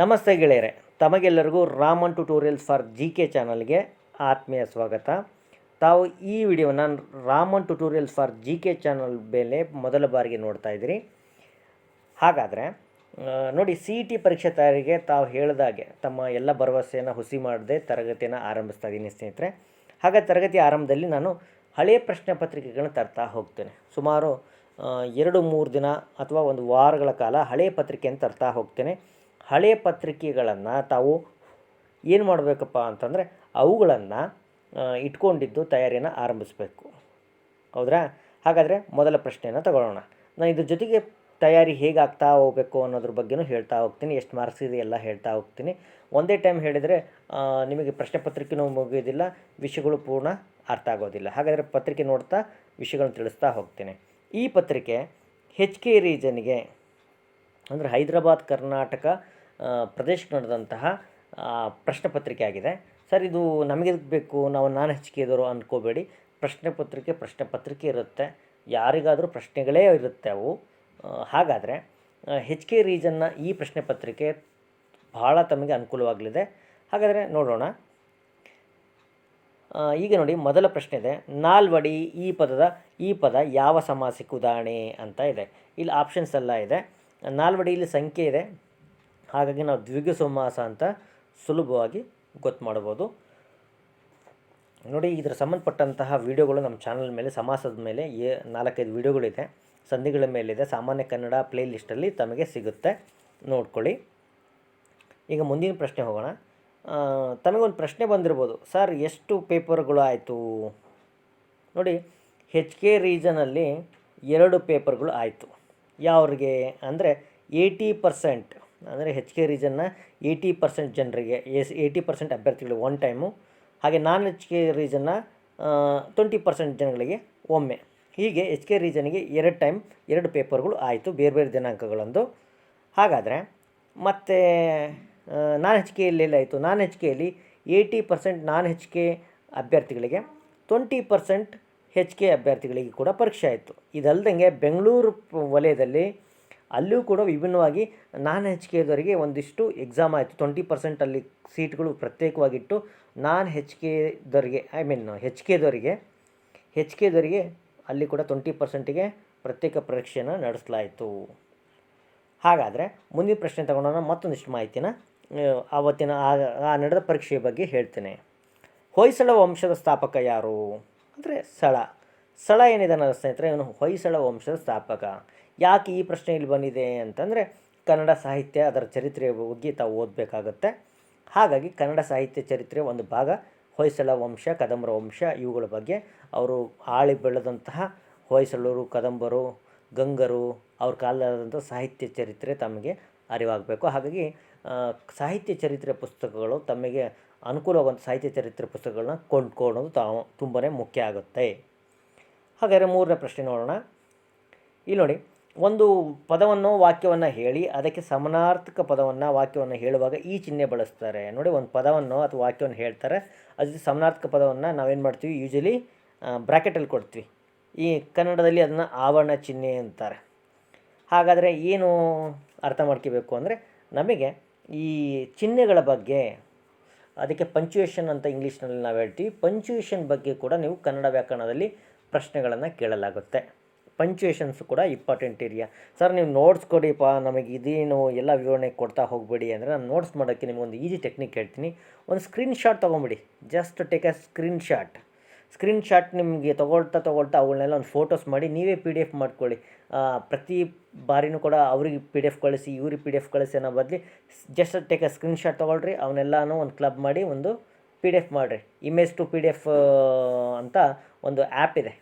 ನಮಸ್ತೆ ಗೆಳೆಯರೆ, ತಮಗೆಲ್ಲರಿಗೂ Raman tutorials for G K ಚಾನಲ್ಗೆ ಆತ್ಮೀಯ ಸ್ವಾಗತ. ತಾವು ಈ ವಿಡಿಯೋನ Raman tutorials for G K channel ಮೇಲೆ ಮೊದಲ ಬಾರಿಗೆ ನೋಡ್ತಾ ಇದ್ದೀರಿ. ಹಾಗಾದರೆ ನೋಡಿ ಸಿ ಇ ಟಿ ಪರೀಕ್ಷೆ ತಯಾರಿಗೆ ತಾವು ಹೇಳಿದಾಗೆ ತಮ್ಮ ಎಲ್ಲ ಭರವಸೆಯನ್ನು ಹುಸಿ ಮಾಡದೆ ತರಗತಿಯನ್ನು ಆರಂಭಿಸ್ತಾ ಇದ್ದೀನಿ ಸ್ನೇಹಿತರೆ. ಹಾಗೆ ತರಗತಿ ಆರಂಭದಲ್ಲಿ ನಾನು ಹಳೆಯ ಪ್ರಶ್ನೆ ಪತ್ರಿಕೆಗಳನ್ನ ತರ್ತಾ ಹೋಗ್ತೇನೆ. ಸುಮಾರು ಎರಡು ಮೂರು ದಿನ ಅಥವಾ ಒಂದು ವಾರಗಳ ಕಾಲ ಹಳೆಯ ಪತ್ರಿಕೆಯನ್ನು ತರ್ತಾ ಹೋಗ್ತೇನೆ. ಹಳೆಯ ಪತ್ರಿಕೆಗಳನ್ನು ತಾವು ಏನು ಮಾಡಬೇಕಪ್ಪ ಅಂತಂದರೆ ಅವುಗಳನ್ನು ಇಟ್ಕೊಂಡಿದ್ದು ತಯಾರಿಯನ್ನು ಆರಂಭಿಸಬೇಕು. ಹೌದ್ರಾ? ಹಾಗಾದರೆ ಮೊದಲ ಪ್ರಶ್ನೆಯನ್ನು ತಗೊಳ್ಳೋಣ. ನಾನು ಇದ್ರ ಜೊತೆಗೆ ತಯಾರಿ ಹೇಗಾಗ್ತಾ ಹೋಗಬೇಕು ಅನ್ನೋದ್ರ ಬಗ್ಗೆನೂ ಹೇಳ್ತಾ ಹೋಗ್ತೀನಿ. ಎಷ್ಟು ಮಾರ್ಕ್ಸ್ ಇದೆ ಎಲ್ಲ ಹೇಳ್ತಾ ಹೋಗ್ತೀನಿ. ಒಂದೇ ಟೈಮ್ ಹೇಳಿದರೆ ನಿಮಗೆ ಪ್ರಶ್ನೆ ಪತ್ರಿಕೆನೂ ಮುಗಿಯೋದಿಲ್ಲ, ವಿಷಯಗಳು ಪೂರ್ಣ ಅರ್ಥ ಆಗೋದಿಲ್ಲ. ಹಾಗಾದರೆ ಪತ್ರಿಕೆ ನೋಡ್ತಾ ವಿಷಯಗಳನ್ನ ತಿಳಿಸ್ತಾ ಹೋಗ್ತೀನಿ. ಈ ಪತ್ರಿಕೆ ಹೆಚ್ ಕೆ ರೀಜನ್ಗೆ ಅಂದರೆ ಹೈದರಾಬಾದ್, ಕರ್ನಾಟಕ ಪ್ರದೇಶಕ್ಕೆ ನಡೆದಂತಹ ಪ್ರಶ್ನೆ ಪತ್ರಿಕೆ ಆಗಿದೆ. ಸರ್, ಇದು ನಮಗೆ ಬೇಕು? ನಾವು ನಾನು ಹಂಚಿಕೆದವರು ಅಂದ್ಕೋಬೇಡಿ ಪ್ರಶ್ನೆ ಪತ್ರಿಕೆ ಪ್ರಶ್ನೆ ಪತ್ರಿಕೆ ಇರುತ್ತೆ. ಯಾರಿಗಾದರೂ ಪ್ರಶ್ನೆಗಳೇ ಇರುತ್ತೆ ಅವು. ಹಾಗಾದರೆ ಹೆಚ್ ಕೆ ರೀಜನ್ನ ಈ ಪ್ರಶ್ನೆ ಪತ್ರಿಕೆ ಭಾಳ ತಮಗೆ ಅನುಕೂಲವಾಗಲಿದೆ. ಹಾಗಾದರೆ ನೋಡೋಣ. ಈಗ ನೋಡಿ, ಮೊದಲ ಪ್ರಶ್ನೆ ಇದೆ. ನಾಲ್ವಡಿ ಈ ಪದದ, ಈ ಪದ ಯಾವ ಸಮಾಸಕ್ಕೆ ಉದಾಹರಣೆ ಅಂತ ಇದೆ. ಇಲ್ಲಿ ಆಪ್ಷನ್ಸ್ ಎಲ್ಲ ಇದೆ. ನಾಲ್ವಡಿ ಇಲ್ಲಿ ಸಂಖ್ಯೆ ಇದೆ. ಹಾಗಾಗಿ ನಾವು ದ್ವಿಗ ಸಮಾಸ ಅಂತ ಸುಲಭವಾಗಿ ಗೊತ್ತು ಮಾಡ್ಬೋದು. ನೋಡಿ, ಇದರ ಸಂಬಂಧಪಟ್ಟಂತಹ ವಿಡಿಯೋಗಳು ನಮ್ಮ ಚಾನಲ್ ಮೇಲೆ, ಸಮಾಸದ ಮೇಲೆ ಏ ನಾಲ್ಕೈದು ವಿಡಿಯೋಗಳಿದೆ. ಸಂಧಿಗಳ ಮೇಲಿದೆ. ಸಾಮಾನ್ಯ ಕನ್ನಡ ಪ್ಲೇ ಲಿಸ್ಟಲ್ಲಿ ತಮಗೆ ಸಿಗುತ್ತೆ. ನೋಡ್ಕೊಳ್ಳಿ. ಈಗ ಮುಂದಿನ ಪ್ರಶ್ನೆ ಹೋಗೋಣ. ತನಗೊಂದು ಪ್ರಶ್ನೆ ಬಂದಿರ್ಬೋದು. ಸರ್, ಎಷ್ಟು ಪೇಪರ್ಗಳು ಆಯಿತು? ನೋಡಿ ಹೆಚ್ ಕೆ ರೀಜನಲ್ಲಿ ಎರಡು ಪೇಪರ್ಗಳು ಆಯಿತು. ಯಾವ್ರಿಗೆ? ಅಂದರೆ ಏಯ್ಟಿ ಪರ್ಸೆಂಟ್ ಅಂದರೆ ಹೆಚ್ ಕೆ ರೀಜನ್ನ ಏಯ್ಟಿ ಪರ್ಸೆಂಟ್ ಜನರಿಗೆ, ಎಸ್ ಏಯ್ಟಿ ಪರ್ಸೆಂಟ್ ಅಭ್ಯರ್ಥಿಗಳು ಒನ್ ಟೈಮು ಹಾಗೆ ನಾನ್ ಎಚ್ ಕೆ ರೀಜನ್ನ ಟ್ವೆಂಟಿ ಪರ್ಸೆಂಟ್ ಜನಗಳಿಗೆ ಒಮ್ಮೆ. ಹೀಗೆ ಎಚ್ ಕೆ ರೀಜನ್ಗೆ ಎರಡು ಟೈಮ್ ಎರಡು ಪೇಪರ್ಗಳು ಆಯಿತು, ಬೇರೆ ಬೇರೆ ದಿನಾಂಕಗಳಂದು. ಹಾಗಾದರೆ ಮತ್ತು ನಾನ್ ಹೆಚ್ ಕೆಯಲ್ಲಿ ಆಯಿತು? Non H ಕೆಯಲ್ಲಿ eighty percent non H K ಅಭ್ಯರ್ಥಿಗಳಿಗೆ ಟ್ವೆಂಟಿ ಪರ್ಸೆಂಟ್ ಹೆಚ್ ಕೆ ಅಭ್ಯರ್ಥಿಗಳಿಗೆ ಕೂಡ ಪರೀಕ್ಷೆ ಆಯಿತು. ಇದಲ್ಲದಂಗೆ ಬೆಂಗಳೂರು ವಲಯದಲ್ಲಿ ಅಲ್ಲಿಯೂ ಕೂಡ ವಿಭಿನ್ನವಾಗಿ ನಾನ್ ಹೆಚ್ ಕೆದವರಿಗೆ ಒಂದಿಷ್ಟು ಎಕ್ಸಾಮ್ ಆಯಿತು. ಟ್ವೆಂಟಿ ಪರ್ಸೆಂಟ್ ಅಲ್ಲಿ ಸೀಟ್ಗಳು ಪ್ರತ್ಯೇಕವಾಗಿಟ್ಟು ನಾನ್ ಹೆಚ್ ಕೆದವರಿಗೆ ಐ ಮೀನ್ ಹೆಚ್ ಕೆದವರಿಗೆ ಹೆಚ್ ಕೆದವರಿಗೆ ಅಲ್ಲಿ ಕೂಡ ಟ್ವೆಂಟಿ ಪರ್ಸೆಂಟಿಗೆ ಪ್ರತ್ಯೇಕ ಪರೀಕ್ಷೆಯನ್ನು ನಡೆಸಲಾಯಿತು. ಹಾಗಾದರೆ ಮುಂದಿನ ಪ್ರಶ್ನೆ ತಗೊಂಡೋಣ ಮತ್ತೊಂದಿಷ್ಟು ಮಾಹಿತಿನ ಆವತ್ತಿನ ಆ ಆ ನಡೆದ ಪರೀಕ್ಷೆಯ ಬಗ್ಗೆ ಹೇಳ್ತೇನೆ. ಹೊಯ್ಸಳ ವಂಶದ ಸ್ಥಾಪಕ ಯಾರು? ಅಂದರೆ ಸಳ. ಸಳ ಏನಿದೆ ನನ್ನ ಸ್ನೇಹಿತರೆ, ಇವನು ಹೊಯ್ಸಳ ವಂಶದ ಸ್ಥಾಪಕ. ಯಾಕೆ ಈ ಪ್ರಶ್ನೆ ಇಲ್ಲಿ ಬಂದಿದೆ ಅಂತಂದರೆ ಕನ್ನಡ ಸಾಹಿತ್ಯ ಅದರ ಚರಿತ್ರೆಯ ಬಗ್ಗೆ ತಾವು ಓದಬೇಕಾಗತ್ತೆ. ಹಾಗಾಗಿ ಕನ್ನಡ ಸಾಹಿತ್ಯ ಚರಿತ್ರೆ ಒಂದು ಭಾಗ ಹೊಯ್ಸಳ ವಂಶ, ಕದಂಬರ ವಂಶ ಇವುಗಳ ಬಗ್ಗೆ ಅವರು ಆಳಿ ಬೆಳೆದಂತಹ ಹೊಯ್ಸಳರು, ಕದಂಬರು, ಗಂಗರು ಅವ್ರ ಕಾಲದಂಥ ಸಾಹಿತ್ಯ ಚರಿತ್ರೆ ತಮಗೆ ಅರಿವಾಗಬೇಕು. ಹಾಗಾಗಿ ಸಾಹಿತ್ಯ ಚರಿತ್ರೆ ಪುಸ್ತಕಗಳು ತಮಗೆ ಅನುಕೂಲವಾಗುವಂಥ ಸಾಹಿತ್ಯ ಚರಿತ್ರೆ ಪುಸ್ತಕಗಳನ್ನ ಕೊಂಡ್ಕೊಳ್ಳೋದು ತಾವು ತುಂಬಾ ಮುಖ್ಯ ಆಗುತ್ತೆ. ಹಾಗಾದರೆ ಮೂರನೇ ಪ್ರಶ್ನೆ ನೋಡೋಣ. ಇಲ್ಲಿ ನೋಡಿ ಒಂದು ಪದವನ್ನು ವಾಕ್ಯವನ್ನು ಹೇಳಿ, ಅದಕ್ಕೆ ಸಮನಾರ್ಥಕ ಪದವನ್ನು ವಾಕ್ಯವನ್ನು ಹೇಳುವಾಗ ಈ ಚಿಹ್ನೆ ಬಳಸ್ತಾರೆ. ನೋಡಿ, ಒಂದು ಪದವನ್ನು ಅಥವಾ ವಾಕ್ಯವನ್ನು ಹೇಳ್ತಾರೆ. ಅದು ಸಮನಾರ್ಥಕ ಪದವನ್ನು ನಾವೇನು ಮಾಡ್ತೀವಿ? ಯೂಶಲಿ ಬ್ರ್ಯಾಕೆಟಲ್ಲಿ ಕೊಡ್ತೀವಿ. ಈ ಕನ್ನಡದಲ್ಲಿ ಅದನ್ನು ಆವರಣ ಚಿಹ್ನೆ ಅಂತಾರೆ. ಹಾಗಾದರೆ ಏನು ಅರ್ಥ ಮಾಡ್ಕೋಬೇಕು ಅಂದರೆ, ನಮಗೆ ಈ ಚಿಹ್ನೆಗಳ ಬಗ್ಗೆ, ಅದಕ್ಕೆ ಪಂಚುಯೇಷನ್ ಅಂತ ಇಂಗ್ಲೀಷ್ನಲ್ಲಿ ನಾವು ಹೇಳ್ತೀವಿ. ಪಂಚುಯೇಷನ್ ಬಗ್ಗೆ ಕೂಡ ನೀವು ಕನ್ನಡ ವ್ಯಾಕರಣದಲ್ಲಿ ಪ್ರಶ್ನೆಗಳನ್ನು ಕೇಳಲಾಗುತ್ತೆ. ಪಂಚುಯೇಷನ್ಸ್ ಕೂಡ ಇಂಪಾರ್ಟೆಂಟ್ ಏರಿಯಾ. ಸರ್, ನೀವು ನೋಟ್ಸ್ ಕೊಡಿಪ್ಪ, ನಮಗೆ ಇದೇನು ಎಲ್ಲ ವಿವರಣೆ ಕೊಡ್ತಾ ಹೋಗಬೇಡಿ ಅಂದರೆ ನಾನು ನೋಟ್ಸ್ ಮಾಡೋಕ್ಕೆ ನಿಮಗೊಂದು ಈಸಿ ಟೆಕ್ನಿಕ್ ಹೇಳ್ತೀನಿ. ಒಂದು screenshot ತೊಗೊಂಬಿಡಿ. Just take a screenshot screenshot ನಿಮಗೆ ತೊಗೊಳ್ತಾ ತೊಗೊಳ್ತಾ ಅವುಗಳನ್ನೆಲ್ಲ ಒಂದು ಫೋಟೋಸ್ ಮಾಡಿ ನೀವೇ ಪಿ ಡಿ ಎಫ್ ಮಾಡ್ಕೊಳ್ಳಿ. ಪ್ರತಿ ಬಾರಿನೂ ಕೂಡ ಅವ್ರಿಗೆ ಪಿ ಡಿ ಎಫ್ ಕಳಿಸಿ, ಇವ್ರಿಗೆ ಪಿ ಡಿ ಎಫ್ ಕಳಿಸಿ ಅನ್ನೋ ಬದಲಿ just take a screenshot ತೊಗೊಳ್ರಿ. ಅವನ್ನೆಲ್ಲನೂ ಒಂದು ಕ್ಲಬ್ ಮಾಡಿ ಒಂದು ಪಿ ಡಿ ಎಫ್ ಮಾಡಿರಿ. Image to P D F ಅಂತ ಒಂದು ಆ್ಯಪ್ ಇದೆ.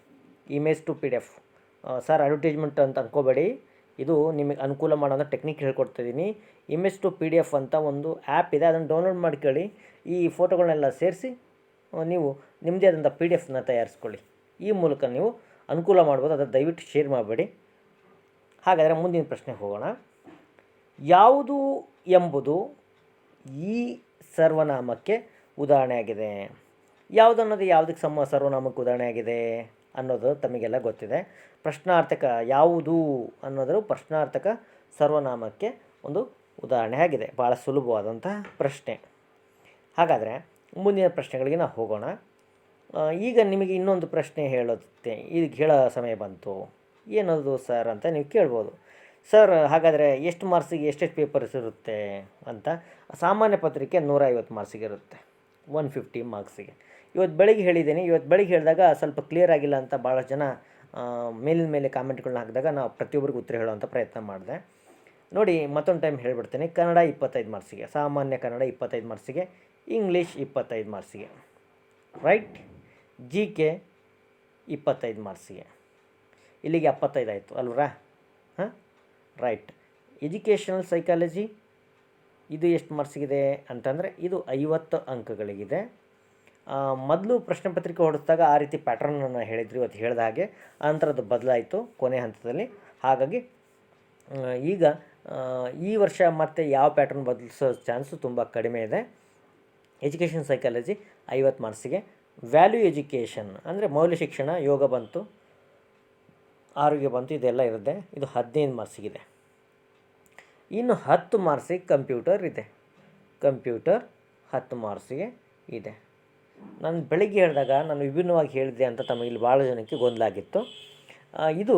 Image to P D F sir advertisement ಅಂತ ಅನ್ಕೋಬೇಡಿ. ಇದು ನಿಮಗೆ ಅನುಕೂಲ ಮಾಡೋಂಥ technique ಹೇಳ್ಕೊಡ್ತಿದ್ದೀನಿ image to P D F ಅಂತ ಒಂದು ಆ್ಯಪ್ ಇದೆ. ಅದನ್ನು ಡೌನ್ಲೋಡ್ ಮಾಡ್ಕೊಳ್ಳಿ ಈ ಫೋಟೋಗಳನ್ನೆಲ್ಲ ಸೇರಿಸಿ ನೀವು ನಿಮ್ಮದೇ ಆದಂಥ ಪಿ ಡಿ ಎಫ್ನ ತಯಾರಿಸ್ಕೊಳ್ಳಿ. ಈ ಮೂಲಕ ನೀವು ಅನುಕೂಲ ಮಾಡ್ಬೋದು. ಅದನ್ನು ದಯವಿಟ್ಟು ಶೇರ್ ಮಾಡಬೇಡಿ. ಹಾಗಾದರೆ ಮುಂದಿನ ಪ್ರಶ್ನೆಗೆ ಹೋಗೋಣ. ಯಾವುದು ಎಂಬುದು ಈ ಸರ್ವನಾಮಕ್ಕೆ ಉದಾಹರಣೆಯಾಗಿದೆ. ಯಾವುದು ಅನ್ನೋದು ಯಾವುದಕ್ಕೆ ಸಮ ಸರ್ವನಾಮಕ್ಕೆ ಉದಾಹರಣೆಯಾಗಿದೆ? ಅನ್ನೋದು ತಮಗೆಲ್ಲ ಗೊತ್ತಿದೆ. ಪ್ರಶ್ನಾರ್ಥಕ ಯಾವುದು ಅನ್ನೋದ್ರ ಪ್ರಶ್ನಾರ್ಥಕ ಸರ್ವನಾಮಕ್ಕೆ ಒಂದು ಉದಾಹರಣೆ ಆಗಿದೆ. ಭಾಳ ಸುಲಭವಾದಂತಹ ಪ್ರಶ್ನೆ. ಹಾಗಾದರೆ ಮುಂದಿನ ಪ್ರಶ್ನೆಗಳಿಗೆ ನಾವು ಹೋಗೋಣ. ಈಗ ನಿಮಗೆ ಇನ್ನೊಂದು ಪ್ರಶ್ನೆ ಹೇಳುತ್ತೆ. ಈಗ ಹೇಳೋ ಸಮಯ ಬಂತು. ಏನದು ಸರ್ ಅಂತ ನೀವು ಕೇಳ್ಬೋದು. ಸರ್, ಹಾಗಾದರೆ ಎಷ್ಟು ಮಾರ್ಕ್ಸಿಗೆ ಎಷ್ಟೆಷ್ಟು ಪೇಪರ್ಸ್ ಇರುತ್ತೆ ಅಂತ ಸಾಮಾನ್ಯ ಪತ್ರಿಕೆ ನೂರೈವತ್ತು ಮಾರ್ಕ್ಸಿಗೆ ಇರುತ್ತೆ. ಒನ್ ಫಿಫ್ಟಿ ಮಾರ್ಕ್ಸಿಗೆ. ಇವತ್ತು ಬೆಳಿಗ್ಗೆ ಹೇಳಿದ್ದೀನಿ. ಇವತ್ತು ಬೆಳಿಗ್ಗೆ ಹೇಳಿದಾಗ ಸ್ವಲ್ಪ ಕ್ಲಿಯರ್ ಆಗಿಲ್ಲ ಅಂತ ಭಾಳ ಜನ ಮೇಲಿನ ಮೇಲೆ ಕಾಮೆಂಟ್ಗಳನ್ನ ಹಾಕಿದಾಗ ನಾವು ಪ್ರತಿಯೊಬ್ಬರಿಗೂ ಉತ್ತರ ಹೇಳುವಂಥ ಪ್ರಯತ್ನ ಮಾಡಿದೆ. ನೋಡಿ, ಮತ್ತೊಂದು ಟೈಮ್ ಹೇಳ್ಬಿಡ್ತೀನಿ. ಕನ್ನಡ ಇಪ್ಪತ್ತೈದು ಮಾರ್ಕ್ಸಿಗೆ, ಸಾಮಾನ್ಯ ಕನ್ನಡ ಇಪ್ಪತ್ತೈದು ಮಾರ್ಕ್ಸಿಗೆ ಇಂಗ್ಲೀಷ್ ಇಪ್ಪತ್ತೈದು ಮಾರ್ಕ್ಸಿಗೆ. ರೈಟ್ ಜಿ ಕೆ ಇಪ್ಪತ್ತೈದು ಮಾರ್ಕ್ಸಿಗೆ. ಇಲ್ಲಿಗೆ ಎಪ್ಪತ್ತೈದು ಆಯಿತು, ಅಲ್ವರಾ? ಹಾಂ? ರೈಟ್ ಎಜುಕೇಷನಲ್ ಸೈಕಾಲಜಿ ಇದು ಎಷ್ಟು ಮಾರ್ಕ್ಸಿಗಿದೆ ಅಂತಂದರೆ ಇದು ಐವತ್ತು ಅಂಕಗಳಿಗಿದೆ. ಮೊದಲು ಪ್ರಶ್ನೆ ಪತ್ರಿಕೆ ಹೊಡೆದಾಗ ಆ ರೀತಿ ಪ್ಯಾಟ್ರನನ್ನು ಹೇಳಿದ್ರು, ಇವತ್ತು ಹೇಳಿದ ಹಾಗೆ. ಆನಂತರ ಅದು ಬದಲಾಯಿತು ಕೊನೆ ಹಂತದಲ್ಲಿ. ಹಾಗಾಗಿ ಈಗ ಈ ವರ್ಷ ಮತ್ತೆ ಯಾವ ಪ್ಯಾಟ್ರನ್ ಬದಲಿಸೋ ಚಾನ್ಸು ತುಂಬ ಕಡಿಮೆ ಇದೆ. ಎಜುಕೇಷನ್ ಸೈಕಾಲಜಿ ಐವತ್ತು ಮಾರ್ಕ್ಸಿಗೆ ವ್ಯಾಲ್ಯೂ ಎಜುಕೇಷನ್ ಅಂದರೆ ಮೌಲ್ಯ ಶಿಕ್ಷಣ, ಯೋಗ ಬಂತು, ಆರೋಗ್ಯ ಬಂತು, ಇದೆಲ್ಲ ಇರುತ್ತೆ. ಇದು ಹದಿನೈದು ಮಾರ್ಕ್ಸಿಗಿದೆ ಇನ್ನು ಹತ್ತು ಮಾರ್ಕ್ಸಿಗೆ ಕಂಪ್ಯೂಟರ್ ಇದೆ. ಕಂಪ್ಯೂಟರ್ ಹತ್ತು ಮಾರ್ಕ್ಸಿಗೆ ಇದೆ. ನಾನು ಬೆಳಿಗ್ಗೆ ಹೇಳಿದಾಗ ನಾನು ವಿಭಿನ್ನವಾಗಿ ಹೇಳಿದೆ ಅಂತ ತಮಗೆ ಇಲ್ಲಿ ಭಾಳ ಜನಕ್ಕೆ ಗೊಂದಲ ಆಗಿತ್ತು ಇದು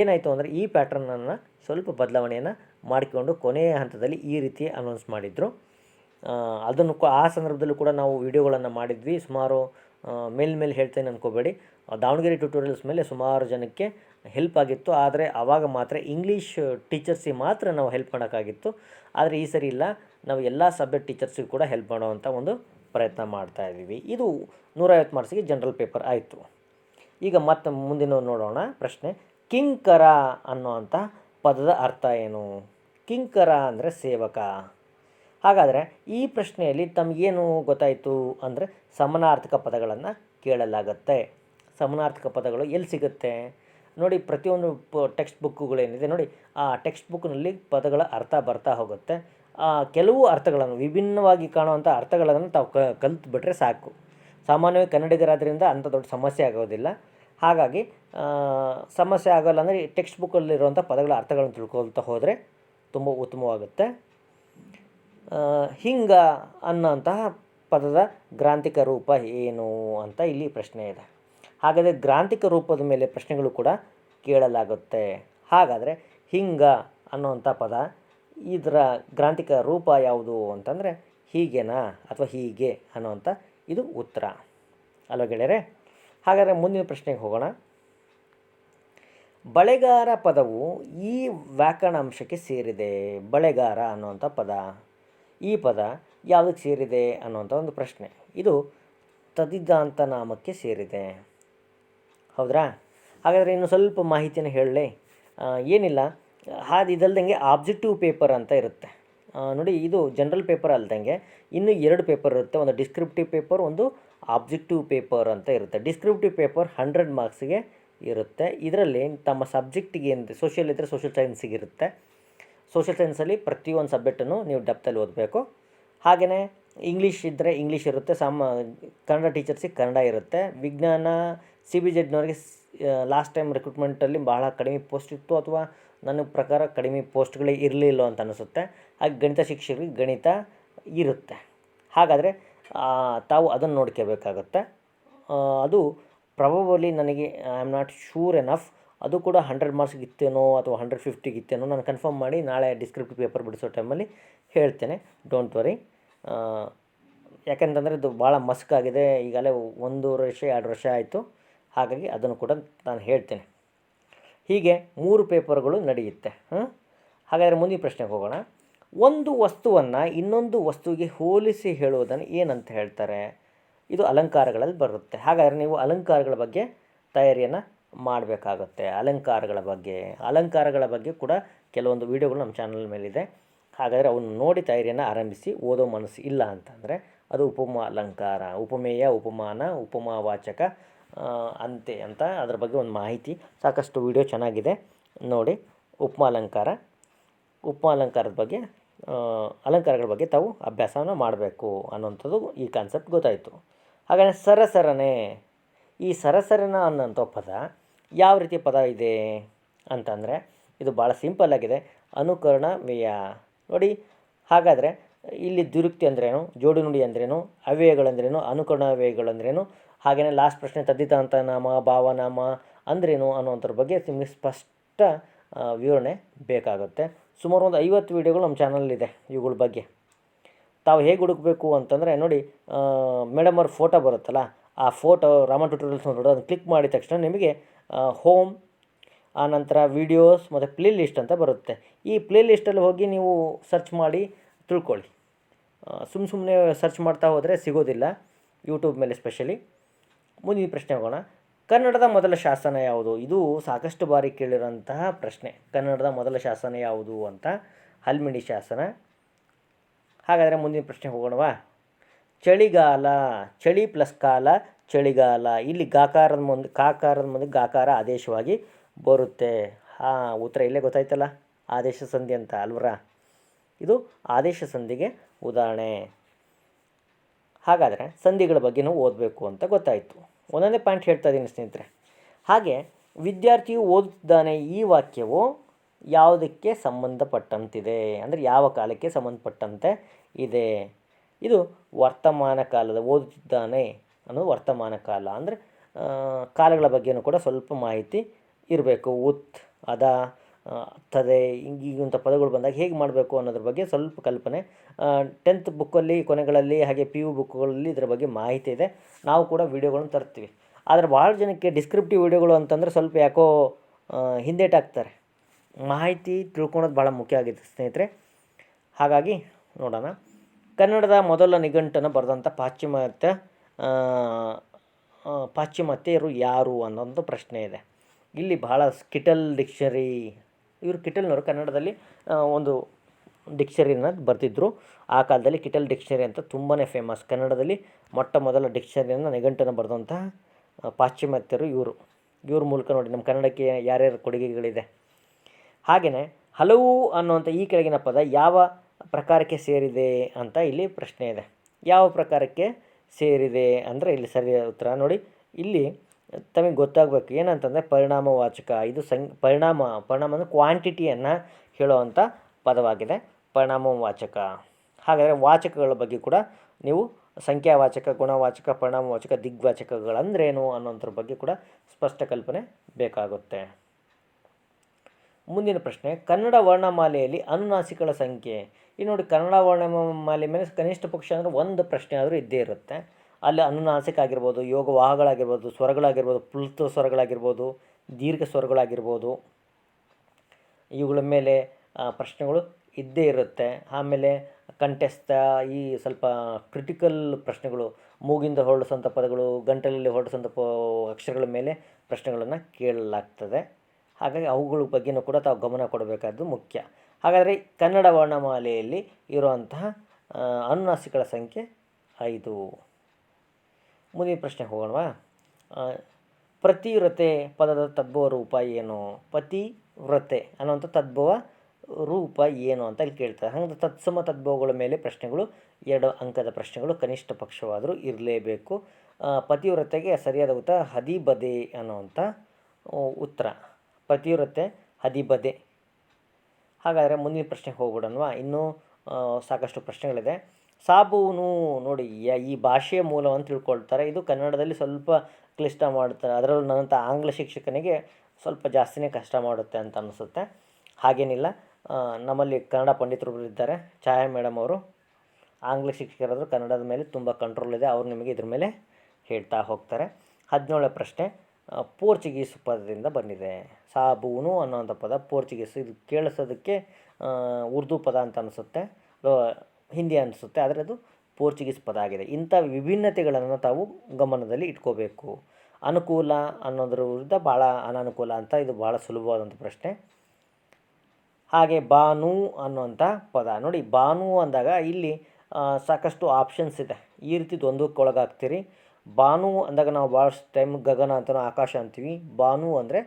ಏನಾಯಿತು ಅಂದರೆ ಈ ಪ್ಯಾಟ್ರನನ್ನು ಸ್ವಲ್ಪ ಬದಲಾವಣೆಯನ್ನು ಮಾಡಿಕೊಂಡು ಕೊನೆಯ ಹಂತದಲ್ಲಿ ಈ ರೀತಿ ಅನೌನ್ಸ್ ಮಾಡಿದರು. ಅದನ್ನು ಆ ಸಂದರ್ಭದಲ್ಲೂ ಕೂಡ ನಾವು ವಿಡಿಯೋಗಳನ್ನು ಮಾಡಿದ್ವಿ. ಸುಮಾರು ಮೇಲ್ ಮೇಲೆ ಹೇಳ್ತೇನೆ ಅನ್ಕೋಬೇಡಿ. ದಾವಣಗೆರೆ ಟ್ಯೂಟೋರಿಯಲ್ಸ್ ಮೇಲೆ ಸುಮಾರು ಜನಕ್ಕೆ ಹೆಲ್ಪ್ ಆಗಿತ್ತು. ಆದರೆ ಆವಾಗ ಮಾತ್ರ ಇಂಗ್ಲೀಷ್ ಟೀಚರ್ಸಿಗೆ ಮಾತ್ರ ನಾವು ಹೆಲ್ಪ್ ಮಾಡೋಕ್ಕಾಗಿತ್ತು. ಆದರೆ ಈ ಸರಿ ಇಲ್ಲ. ನಾವು ಎಲ್ಲ ಸಬ್ಜೆಕ್ಟ್ ಟೀಚರ್ಸಿಗೂ ಕೂಡ ಹೆಲ್ಪ್ ಮಾಡೋವಂಥ ಒಂದು ಪ್ರಯತ್ನ ಮಾಡ್ತಾ ಇದ್ದೀವಿ. ಇದು ನೂರೈವತ್ತು ಮಾರ್ಕ್ಸಿಗೆ ಜನರಲ್ ಪೇಪರ್ ಆಯಿತು. ಈಗ ಮತ್ತೆ ಮುಂದಿನ ನೋಡೋಣ. ಪ್ರಶ್ನೆ, ಕಿಂಕರ ಅನ್ನುವಂಥ ಪದದ ಅರ್ಥ ಏನು? ಕಿಂಕರ ಅಂದರೆ ಸೇವಕ. ಹಾಗಾದರೆ ಈ ಪ್ರಶ್ನೆಯಲ್ಲಿ ತಮಗೇನು ಗೊತ್ತಾಯಿತು ಅಂದರೆ ಸಮನಾರ್ಥಕ ಪದಗಳನ್ನು ಕೇಳಲಾಗತ್ತೆ. ಸಮನಾರ್ಥಕ ಪದಗಳು ಎಲ್ಲಿ ಸಿಗುತ್ತೆ? ನೋಡಿ, ಪ್ರತಿಯೊಂದು ಪ ಟೆಕ್ಸ್ಟ್ ಬುಕ್ಕುಗಳೇನಿದೆ ನೋಡಿ, ಆ ಟೆಕ್ಸ್ಟ್ ಬುಕ್ನಲ್ಲಿ ಪದಗಳ ಅರ್ಥ ಬರ್ತಾ ಹೋಗುತ್ತೆ. ಕೆಲವು ಅರ್ಥಗಳನ್ನು, ವಿಭಿನ್ನವಾಗಿ ಕಾಣುವಂಥ ಅರ್ಥಗಳನ್ನು ತಾವು ಕ, ಕಲ್ತು ಬಿಟ್ಟರೆ ಸಾಕು. ಸಾಮಾನ್ಯವಾಗಿ ಕನ್ನಡಿಗರಾದ್ರಿಂದ ಅಂಥ ದೊಡ್ಡ ಸಮಸ್ಯೆ ಆಗೋದಿಲ್ಲ. ಹಾಗಾಗಿ ಸಮಸ್ಯೆ ಆಗೋಲ್ಲ ಅಂದರೆ ಟೆಕ್ಸ್ಟ್ ಬುಕ್ಕಲ್ಲಿರುವಂಥ ಪದಗಳ ಅರ್ಥಗಳನ್ನು ತಿಳ್ಕೊಳ್ತಾ ಹೋದರೆ ತುಂಬ ಉತ್ತಮವಾಗುತ್ತೆ. ಹಿಂಗ ಅನ್ನೋಂತಹ ಪದದ ಗ್ರಾಂಥಿಕ ರೂಪ ಏನು ಅಂತ ಇಲ್ಲಿ ಪ್ರಶ್ನೆ ಇದೆ. ಹಾಗಾದರೆ ಗ್ರಾಂಥಿಕ ರೂಪದ ಮೇಲೆ ಪ್ರಶ್ನೆಗಳು ಕೂಡ ಕೇಳಲಾಗುತ್ತೆ. ಹಾಗಾದರೆ ಹಿಂಗ ಅನ್ನೋವಂಥ ಪದ ಇದರ ಗ್ರಾಂಥಿಕ ರೂಪ ಯಾವುದು ಅಂತಂದರೆ ಹೀಗೆನಾ ಅಥವಾ ಹೀಗೆ ಅನ್ನೋವಂಥ ಇದು ಉತ್ತರ. ಅಲ್ವ ಗೆಳೆಯರೆ? ಹಾಗಾದರೆ ಮುಂದಿನ ಪ್ರಶ್ನೆಗೆ ಹೋಗೋಣ. ಬಳೆಗಾರ ಪದವು ಈ ವ್ಯಾಕರಣ ಅಂಶಕ್ಕೆ ಸೇರಿದೆ. ಬಳೆಗಾರ ಅನ್ನುವಂಥ ಪದ. ಈ ಪದ ಯಾವುದಕ್ಕೆ ಸೇರಿದೆ ಅನ್ನುವಂಥ ಒಂದು ಪ್ರಶ್ನೆ. ಇದು ತದಿದಾಂತ ನಾಮಕ್ಕೆ ಸೇರಿದೆ. ಹೌದ್ರಾ? ಹಾಗಾದರೆ ಇನ್ನು ಸ್ವಲ್ಪ ಮಾಹಿತಿಯನ್ನು ಹೇಳಲೇ. ಏನಿಲ್ಲ. ಹಾದು ಇದಲ್ದಂಗೆ ಆಬ್ಜೆಕ್ಟಿವ್ ಪೇಪರ್ ಅಂತ ಇರುತ್ತೆ. ನೋಡಿ ಇದು ಜನರಲ್ ಪೇಪರ್ ಅಲ್ದಂಗೆ ಇನ್ನು ಎರಡು ಪೇಪರ್ ಇರುತ್ತೆ. ಒಂದು ಡಿಸ್ಕ್ರಿಪ್ಟಿವ್ ಪೇಪರ್, ಒಂದು ಆಬ್ಜೆಕ್ಟಿವ್ ಪೇಪರ್ ಅಂತ ಇರುತ್ತೆ. ಡಿಸ್ಕ್ರಿಪ್ಟಿವ್ ಪೇಪರ್ ಹಂಡ್ರೆಡ್ ಮಾರ್ಕ್ಸ್ಗೆ ಇರುತ್ತೆ. ಇದರಲ್ಲಿ ತಮ್ಮ ಸಬ್ಜೆಕ್ಟಿಗೆ ಏನು ಸೋಷಿಯಲ್ ಇದ್ದರೆ ಸೋಷಿಯಲ್ ಸೈನ್ಸಿಗೆ ಇರುತ್ತೆ. ಸೋಷಿಯಲ್ ಸೈನ್ಸಲ್ಲಿ ಪ್ರತಿಯೊಂದು ಸಬ್ಜೆಕ್ಟನ್ನು ನೀವು ಡೆಪ್ತಲ್ಲಿ ಓದಬೇಕು. ಹಾಗೆಯೇ ಇಂಗ್ಲೀಷ್ ಇದ್ದರೆ ಇಂಗ್ಲೀಷ್ ಇರುತ್ತೆ, ಸಾಮ, ಕನ್ನಡ ಟೀಚರ್ಸಿಗೆ ಕನ್ನಡ ಇರುತ್ತೆ. ವಿಜ್ಞಾನ, ಸಿ ಬಿ ಜೆಡ್ನವ್ರಿಗೆ ಲಾಸ್ಟ್ ಟೈಮ್ ರಿಕ್ರೂಟ್ಮೆಂಟಲ್ಲಿ ಬಹಳ ಕಡಿಮೆ ಪೋಸ್ಟ್ ಇತ್ತು. ಅಥವಾ ನನ್ನ ಪ್ರಕಾರ ಕಡಿಮೆ ಪೋಸ್ಟ್ಗಳೇ ಇರಲಿಲ್ಲ ಅಂತ ಅನಿಸುತ್ತೆ. ಹಾಗೆ ಗಣಿತ ಶಿಕ್ಷಕರಿಗೆ ಗಣಿತ ಇರುತ್ತೆ. ಹಾಗಾದರೆ ತಾವು ಅದನ್ನು ನೋಡ್ಕೋಬೇಕಾಗತ್ತೆ. ಅದು ಪ್ರಬಬಲಿ ನನಗೆ I am not sure enough ಅದು ಕೂಡ ಹಂಡ್ರೆಡ್ ಮಾರ್ಕ್ಸ್ಗೆ ಇತ್ತೇನೋ ಅಥವಾ ಹಂಡ್ರೆಡ್ ಫಿಫ್ಟಿಗೆ ಇತ್ತೇನೋ ನಾನು ಕನ್ಫರ್ಮ್ ಮಾಡಿ ನಾಳೆ ಡಿಸ್ಕ್ರಿಪ್ಟಿವ್ ಪೇಪರ್ ಬಿಡಿಸೋ ಟೈಮಲ್ಲಿ ಹೇಳ್ತೇನೆ. ಡೋಂಟ್ ವರಿ ಯಾಕೆಂತಂದರೆ ಇದು ಭಾಳ ಮಸ್ಕಾಗಿದೆ ಈಗಲೇ ಒಂದು ವರ್ಷ, ಎರಡು ವರ್ಷ ಆಯಿತು. ಹಾಗಾಗಿ ಅದನ್ನು ಕೂಡ ನಾನು ಹೇಳ್ತೇನೆ. ಹೀಗೆ ಮೂರು ಪೇಪರ್ಗಳು ನಡೆಯುತ್ತೆ. ಹಾಗಾದರೆ ಮುಂದಿನ ಪ್ರಶ್ನೆಗೆ ಹೋಗೋಣ. ಒಂದು ವಸ್ತುವನ್ನು ಇನ್ನೊಂದು ವಸ್ತುವಿಗೆ ಹೋಲಿಸಿ ಹೇಳುವುದನ್ನು ಏನಂತ ಹೇಳ್ತಾರೆ? ಇದು ಅಲಂಕಾರಗಳಲ್ಲಿ ಬರುತ್ತೆ. ಹಾಗಾದರೆ ನೀವು ಅಲಂಕಾರಗಳ ಬಗ್ಗೆ ತಯಾರಿಯನ್ನು ಮಾಡಬೇಕಾಗುತ್ತೆ. ಅಲಂಕಾರಗಳ ಬಗ್ಗೆ. ಅಲಂಕಾರಗಳ ಬಗ್ಗೆ ಕೂಡ ಕೆಲವೊಂದು ವೀಡಿಯೋಗಳು ನಮ್ಮ ಚಾನಲ್ ಮೇಲಿದೆ. ಹಾಗಾದರೆ ಅವನ್ನು ನೋಡಿ ತಯಾರಿಯನ್ನು ಆರಂಭಿಸಿ ಓದೋ ಮನಸ್ಸು ಇಲ್ಲ ಅಂತಂದರೆ ಅದು ಉಪಮಾ ಅಲಂಕಾರ ಉಪಮೇಯ, ಉಪಮಾನ, ಉಪಮಾವಾಚಕ ಅಂತೆ ಅಂತ ಅದ್ರ ಬಗ್ಗೆ ಒಂದು ಮಾಹಿತಿ. ಸಾಕಷ್ಟು ವಿಡಿಯೋ ಚೆನ್ನಾಗಿದೆ. ನೋಡಿ, ಉಪಮಾ ಅಲಂಕಾರ. ಉಪಮಾ ಅಲಂಕಾರದ ಬಗ್ಗೆ ಅಲಂಕಾರಗಳ ಬಗ್ಗೆ ತಾವು ಅಭ್ಯಾಸವನ್ನು ಮಾಡಬೇಕು ಅನ್ನೋಂಥದ್ದು ಈ ಕಾನ್ಸೆಪ್ಟ್ ಗೊತ್ತಾಯಿತು. ಹಾಗಾದರೆ ಸರಸರನೆ. ಈ ಸರಸರನ ಅನ್ನೋಂಥ ಪದ ಯಾವ ರೀತಿಯ ಪದ ಇದೆ ಅಂತಂದರೆ, ಇದು ಭಾಳ ಸಿಂಪಲ್ ಆಗಿದೆ. ಅನುಕರಣ ವ್ಯಯ ನೋಡಿ, ಹಾಗಾದರೆ ಇಲ್ಲಿ ದುರುಕ್ತಿ ಅಂದ್ರೇನು ಜೋಡಿ ನುಡಿ ಅಂದ್ರೇನು, ಅವ್ಯಯಗಳಂದ್ರೇನು ಅನುಕರಣ ಅವ್ಯಯಗಳಂದ್ರೇನು ಹಾಗೆಯೇ ಲಾಸ್ಟ್ ಪ್ರಶ್ನೆ ತದ್ದಿತಾಂತ ನಾಮ ಭಾವನಾಮ ಅಂದ್ರೇನು? ಅನ್ನೋಂಥರ ಬಗ್ಗೆ ನಿಮಗೆ ಸ್ಪಷ್ಟ ವಿವರಣೆ ಬೇಕಾಗುತ್ತೆ. ಸುಮಾರು ಒಂದು ಐವತ್ತು ವೀಡಿಯೋಗಳು ನಮ್ಮ ಚಾನಲಲ್ಲಿದೆ ಇವುಗಳ ಬಗ್ಗೆ. ತಾವು ಹೇಗೆ ಹುಡುಕಬೇಕು ಅಂತಂದರೆ, ನೋಡಿ ಮೇಡಮ್ ಅವ್ರ ಫೋಟೋ ಬರುತ್ತಲ್ಲ, ಆ ಫೋಟೋ ರಾಮ ಟ್ಯೂಟೋರಿಯಲ್ಸ್ ನೋಡೋದು ಅದನ್ನು ಕ್ಲಿಕ್ ಮಾಡಿದ ತಕ್ಷಣ ನಿಮಗೆ ಹೋಮ್ ಆನಂತರ ವೀಡಿಯೋಸ್ ಮತ್ತು ಪ್ಲೇ ಲಿಸ್ಟ್ ಅಂತ ಬರುತ್ತೆ. ಈ ಪ್ಲೇ ಲಿಸ್ಟಲ್ಲಿ ಹೋಗಿ ನೀವು ಸರ್ಚ್ ಮಾಡಿ ತಿಳ್ಕೊಳ್ಳಿ. ಸುಮ್ಮ ಸುಮ್ಮನೆ ಸರ್ಚ್ ಮಾಡ್ತಾ ಹೋದರೆ ಸಿಗೋದಿಲ್ಲ ಯೂಟ್ಯೂಬ್ ಮೇಲೆ ಸ್ಪೆಷಲಿ ಮುಂದಿನ ಪ್ರಶ್ನೆ ಹೋಗೋಣ. ಕನ್ನಡದ ಮೊದಲ ಶಾಸನ ಯಾವುದು? ಇದು ಸಾಕಷ್ಟು ಬಾರಿ ಕೇಳಿರುವಂತಹ ಪ್ರಶ್ನೆ. ಕನ್ನಡದ ಮೊದಲ ಶಾಸನ ಯಾವುದು ಅಂತ ಹಲ್ಮಿಡಿ ಶಾಸನ. ಹಾಗಾದರೆ ಮುಂದಿನ ಪ್ರಶ್ನೆ ಹೋಗೋಣವಾ? ಚಳಿಗಾಲ, ಚಳಿ ಪ್ಲಸ್ ಕಾಲ, ಚಳಿಗಾಲ. ಇಲ್ಲಿ ಗಾಕಾರದ ಮುಂದೆ, ಕಾಕಾರದ ಮುಂದೆ ಗಾಕಾರ ಆದೇಶವಾಗಿ ಬರುತ್ತೆ. ಹಾಂ, ಉತ್ತರ ಇಲ್ಲೇ ಗೊತ್ತಾಯ್ತಲ್ಲ. ಆದೇಶ ಸಂಧಿ ಅಂತ ಅಲ್ವರ? ಇದು ಆದೇಶ ಸಂಧಿಗೆ ಉದಾಹರಣೆ. ಹಾಗಾದರೆ ಸಂಧಿಗಳ ಬಗ್ಗೆ ನಾವು ಓದಬೇಕು ಅಂತ ಗೊತ್ತಾಯಿತು. ಒಂದೊಂದೇ ಪಾಯಿಂಟ್ ಹೇಳ್ತಾ ಇದ್ದೀನಿ ಸ್ನೇಹಿತರೆ. ಹಾಗೆ ವಿದ್ಯಾರ್ಥಿಯು ಓದುತ್ತಿದ್ದಾನೆ ಈ ವಾಕ್ಯವು ಯಾವುದಕ್ಕೆ ಸಂಬಂಧಪಟ್ಟಂತಿದೆ? ಅಂದರೆ ಯಾವ ಕಾಲಕ್ಕೆ ಸಂಬಂಧಪಟ್ಟಂತೆ ಇದೆ? ಇದು ವರ್ತಮಾನ ಕಾಲದ ಓದುತ್ತಿದ್ದಾನೆ ಅನ್ನೋದು ವರ್ತಮಾನ ಕಾಲ. ಅಂದರೆ ಕಾಲಗಳ ಬಗ್ಗೆನೂ ಕೂಡ ಸ್ವಲ್ಪ ಮಾಹಿತಿ ಇರಬೇಕು. ಉತ್, ಅದ ತದೆ ಹಿಂಗಿಂಥ ಪದಗಳು ಬಂದಾಗ ಹೇಗೆ ಮಾಡಬೇಕು ಅನ್ನೋದ್ರ ಬಗ್ಗೆ ಸ್ವಲ್ಪ ಕಲ್ಪನೆ. ಟೆಂತ್ ಬುಕ್ಕಲ್ಲಿ ಕೊನೆಗಳಲ್ಲಿ, ಹಾಗೆ ಪಿ ಯು ಬುಕ್ಗಳಲ್ಲಿ ಇದರ ಬಗ್ಗೆ ಮಾಹಿತಿ ಇದೆ. ನಾವು ಕೂಡ ವೀಡಿಯೋಗಳನ್ನು ತರ್ತೀವಿ. ಆದರೆ ಭಾಳ ಜನಕ್ಕೆ ಡಿಸ್ಕ್ರಿಪ್ಟಿವ್ ವೀಡಿಯೋಗಳು ಅಂತಂದರೆ ಸ್ವಲ್ಪ ಯಾಕೋ ಹಿಂದೇಟಾಗ್ತಾರೆ ಮಾಹಿತಿ ತಿಳ್ಕೊಳೋದು ಭಾಳ ಮುಖ್ಯ ಆಗಿದೆ ಸ್ನೇಹಿತರೆ. ಹಾಗಾಗಿ ನೋಡೋಣ. ಕನ್ನಡದ ಮೊದಲ ನಿಘಂಟನ್ನು ಬರೆದಂಥ ಪಾಶ್ಚಿಮಾತ್ಯ ಪಾಶ್ಚಿಮಾತ್ಯರು ಯಾರು ಅನ್ನೋದು ಪ್ರಶ್ನೆ ಇದೆ. ಇಲ್ಲಿ ಬಹಳ ಸ್ಕಿಟಲ್ ಡಿಕ್ಷನರಿ ಇವರು ಕಿಟಲ್ನವರು ಕನ್ನಡದಲ್ಲಿ ಒಂದು ಡಿಕ್ಷನರಿನ ಬರ್ತಿದ್ರು ಆ ಕಾಲದಲ್ಲಿ ಕಿಟಲ್ ಡಿಕ್ಷನರಿ ಅಂತ ತುಂಬಾ ಫೇಮಸ್ ಕನ್ನಡದಲ್ಲಿ ಮೊಟ್ಟ ಮೊದಲ ಡಿಕ್ಷನರಿಯನ್ನು ನಿಘಂಟನ್ನು ಬರೆದಂತಹ ಪಾಶ್ಚಿಮಾತ್ಯರು ಇವರು. ಇವ್ರ ಮೂಲಕ ನೋಡಿ ನಮ್ಮ ಕನ್ನಡಕ್ಕೆ ಯಾರ್ಯಾರ ಕೊಡುಗೆಗಳಿದೆ. ಹಾಗೆಯೇ ಹಲವು ಅನ್ನುವಂಥ ಈ ಕೆಳಗಿನ ಪದ ಯಾವ ಪ್ರಕಾರಕ್ಕೆ ಸೇರಿದೆ ಅಂತ ಇಲ್ಲಿ ಪ್ರಶ್ನೆ ಇದೆ. ಯಾವ ಪ್ರಕಾರಕ್ಕೆ ಸೇರಿದೆ ಅಂದರೆ ಇಲ್ಲಿ ಸರಿಯಾದ ಉತ್ತರ ನೋಡಿ. ಇಲ್ಲಿ ತಮಗೆ ಗೊತ್ತಾಗಬೇಕು. ಏನಂತಂದರೆ ಪರಿಣಾಮವಾಚಕ. ಇದು ಸಂ, ಪರಿಣಾಮ ಪರಿಣಾಮ ಅಂದರೆ ಕ್ವಾಂಟಿಟಿಯನ್ನು ಹೇಳುವಂಥ ಪದವಾಗಿದೆ. ಪರಿಣಾಮವಾಚಕ. ಹಾಗಾದರೆ ವಾಚಕಗಳ ಬಗ್ಗೆ ಕೂಡ ನೀವು ಸಂಖ್ಯಾವಾಚಕ, ಗುಣವಾಚಕ, ಪರಿಣಾಮವಾಚಕ, ದಿಗ್ವಾಚಕಗಳಂದ್ರೇನು ಅನ್ನೋಂಥರ ಬಗ್ಗೆ ಕೂಡ ಸ್ಪಷ್ಟ ಕಲ್ಪನೆ ಬೇಕಾಗುತ್ತೆ. ಮುಂದಿನ ಪ್ರಶ್ನೆ, ಕನ್ನಡ ವರ್ಣಮಾಲೆಯಲ್ಲಿ ಅನುನಾಸಿಕಗಳ ಸಂಖ್ಯೆ. ಈ ನೋಡಿ ಕನ್ನಡ ವರ್ಣಮಾಲೆ ಮೇಲೆ ಕನಿಷ್ಠ ಪಕ್ಷ ಅಂದರೆ ಒಂದು ಪ್ರಶ್ನೆ ಆದರೂ ಇದ್ದೇ ಇರುತ್ತೆ. ಅಲ್ಲಿ ಅನುನಾಸಿಕ ಆಗಿರ್ಬೋದು ಯೋಗವಾಹಗಳಾಗಿರ್ಬೋದು ಸ್ವರಗಳಾಗಿರ್ಬೋದು, ಪ್ಲುತ ಸ್ವರಗಳಾಗಿರ್ಬೋದು, ದೀರ್ಘ ಸ್ವರಗಳಾಗಿರ್ಬೋದು, ಇವುಗಳ ಮೇಲೆ ಪ್ರಶ್ನೆಗಳು ಇದ್ದೇ ಇರುತ್ತೆ. ಆಮೇಲೆ ಕಂಠಸ್ಥ, ಈ ಸ್ವಲ್ಪ ಕ್ರಿಟಿಕಲ್ ಪ್ರಶ್ನೆಗಳು, ಮೂಗಿಂದ ಹೊರಡಿಸೋಂಥ ಪದಗಳು, ಗಂಟಲಲ್ಲಿ ಹೊರಡಿಸೋಂಥ ಪ, ಅಕ್ಷರಗಳ ಮೇಲೆ ಪ್ರಶ್ನೆಗಳನ್ನು ಕೇಳಲಾಗ್ತದೆ. ಹಾಗಾಗಿ ಅವುಗಳ ಬಗ್ಗೆನೂ ಕೂಡ ತಾವು ಗಮನ ಕೊಡಬೇಕಾದ್ದು ಮುಖ್ಯ. ಹಾಗಾದರೆ ಕನ್ನಡ ವರ್ಣಮಾಲೆಯಲ್ಲಿ ಇರುವಂತಹ ಅನುನಾಸಿಗಳ ಸಂಖ್ಯೆ ಐದು. ಮುಂದಿನ ಪ್ರಶ್ನೆ ಹೋಗೋಣವಾ? ಪ್ರತಿವ್ರತೆ ಪದದ ತದ್ಭವ ರೂಪ ಏನು? ಪತಿವ್ರತೆ ಅನ್ನುವಂಥ ತದ್ಭವ ರೂಪ ಏನು ಅಂತ ಇಲ್ಲಿ ಕೇಳ್ತಾರೆ. ಹಂಗೆ ತತ್ಸಮ ತದ್ಭವಗಳ ಮೇಲೆ ಪ್ರಶ್ನೆಗಳು, ಎರಡು ಅಂಕದ ಪ್ರಶ್ನೆಗಳು ಕನಿಷ್ಠ ಪಕ್ಷವಾದರೂ ಇರಲೇಬೇಕು. ಪತಿವ್ರತೆಗೆ ಸರಿಯಾದ ಉತ್ತರ ಹದಿಬದೆ ಅನ್ನುವಂಥ ಉತ್ತರ. ಪತಿವ್ರತೆ ಹದಿಬದೆ. ಹಾಗಾದರೆ ಮುಂದಿನ ಪ್ರಶ್ನೆಗೆ ಹೋಗ್ಬಿಡೋಣವಾ? ಇನ್ನೂ ಸಾಕಷ್ಟು ಪ್ರಶ್ನೆಗಳಿದೆ. ಸಾಬೂನು ನೋಡಿ ಈ ಭಾಷೆಯ ಮೂಲವನ್ನು ತಿಳ್ಕೊಳ್ತಾರೆ. ಇದು ಕನ್ನಡದಲ್ಲಿ ಸ್ವಲ್ಪ ಕ್ಲಿಷ್ಟ ಮಾಡ್ತಾರೆ. ಅದರಲ್ಲೂ ನನ್ನಂಥ ಆಂಗ್ಲ ಶಿಕ್ಷಕನಿಗೆ ಸ್ವಲ್ಪ ಜಾಸ್ತಿನೇ ಕಷ್ಟ ಮಾಡುತ್ತೆ ಅಂತ ಅನಿಸುತ್ತೆ. ಹಾಗೇನಿಲ್ಲ. ನಮ್ಮಲ್ಲಿ ಕನ್ನಡ ಪಂಡಿತರು ಇದ್ದಾರೆ. ಛಾಯಾ ಮೇಡಮ್ ಅವರು, ಆಂಗ್ಲ ಶಿಕ್ಷಕರಾದರೂ ಕನ್ನಡದ ಮೇಲೆ ತುಂಬ ಕಂಟ್ರೋಲ್ ಇದೆ. ಅವರು ನಿಮಗೆ ಇದ್ರ ಮೇಲೆ ಹೇಳ್ತಾ ಹೋಗ್ತಾರೆ. ಹದಿನೇಳನೇ ಪ್ರಶ್ನೆ ಪೋರ್ಚುಗೀಸ್ ಪದದಿಂದ ಬಂದಿದೆ. ಸಾಬೂನು ಅನ್ನೋಂಥ ಪದ ಪೋರ್ಚುಗೀಸ್. ಇದು ಕೇಳಿಸೋದಕ್ಕೆ ಉರ್ದು ಪದ ಅಂತ ಅನಿಸುತ್ತೆ. ಹಿಂದಿ ಅನಿಸುತ್ತೆ ಆದರೆ ಅದು ಪೋರ್ಚುಗೀಸ್ ಪದ ಆಗಿದೆ. ಇಂಥ ವಿಭಿನ್ನತೆಗಳನ್ನು ತಾವು ಗಮನದಲ್ಲಿ ಇಟ್ಕೋಬೇಕು. ಅನುಕೂಲ ಅನ್ನೋದ್ರ ವಿರುದ್ಧ ಭಾಳ ಅನಾನುಕೂಲ ಅಂತ ಇದು ಭಾಳ ಸುಲಭವಾದಂಥ ಪ್ರಶ್ನೆ. ಹಾಗೆ ಬಾನು ಅನ್ನುವಂಥ ಪದ. ನೋಡಿ, ಬಾನು ಅಂದಾಗ ಇಲ್ಲಿ ಸಾಕಷ್ಟು ಆಪ್ಷನ್ಸ್ ಇದೆ. ಈ ರೀತಿ ದ್ವಂದ್ವಕ್ಕೆ ಒಳಗಾಗ್ತೀರಿ. ಬಾನು ಅಂದಾಗ ನಾವು ಭಾಳಷ್ಟು ಟೈಮ್ ಗಗನ ಅಂತಲೂ ಆಕಾಶ ಅಂತೀವಿ. ಬಾನು ಅಂದರೆ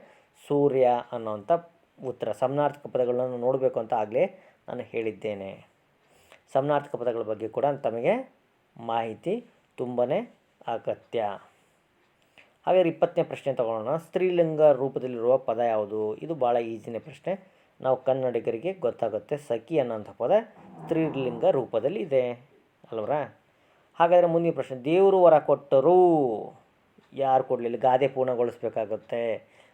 ಸೂರ್ಯ ಅನ್ನೋವಂಥ ಉತ್ತರ. ಸಮನಾರ್ಥಕ ಪದಗಳನ್ನು ನೋಡಬೇಕು ಅಂತ ಆಗಲೇ ನಾನು ಹೇಳಿದ್ದೇನೆ. ಸಮನಾರ್ಥಕ ಪದಗಳ ಬಗ್ಗೆ ಕೂಡ ತಮಗೆ ಮಾಹಿತಿ ತುಂಬಾ ಅಗತ್ಯ. ಹಾಗಾದ್ರೆ ಇಪ್ಪತ್ತನೇ ಪ್ರಶ್ನೆ ತಗೊಳ್ಳೋಣ. ಸ್ತ್ರೀಲಿಂಗ ರೂಪದಲ್ಲಿರುವ ಪದ ಯಾವುದು? ಇದು ಭಾಳ ಈಸಿನೇ ಪ್ರಶ್ನೆ. ನಾವು ಕನ್ನಡಿಗರಿಗೆ ಗೊತ್ತಾಗುತ್ತೆ. ಸಖಿ ಅನ್ನೋಂಥ ಪದ ಸ್ತ್ರೀಲಿಂಗ ರೂಪದಲ್ಲಿ ಇದೆ ಅಲ್ವರ? ಹಾಗಾದರೆ ಮುಂದಿನ ಪ್ರಶ್ನೆ. ದೇವರು ವರ ಕೊಟ್ಟರು. ಯಾರು ಕೊಡಲಿಲ್ಲ ಗಾದೆ ಪೂರ್ಣಗೊಳಿಸ್ಬೇಕಾಗುತ್ತೆ.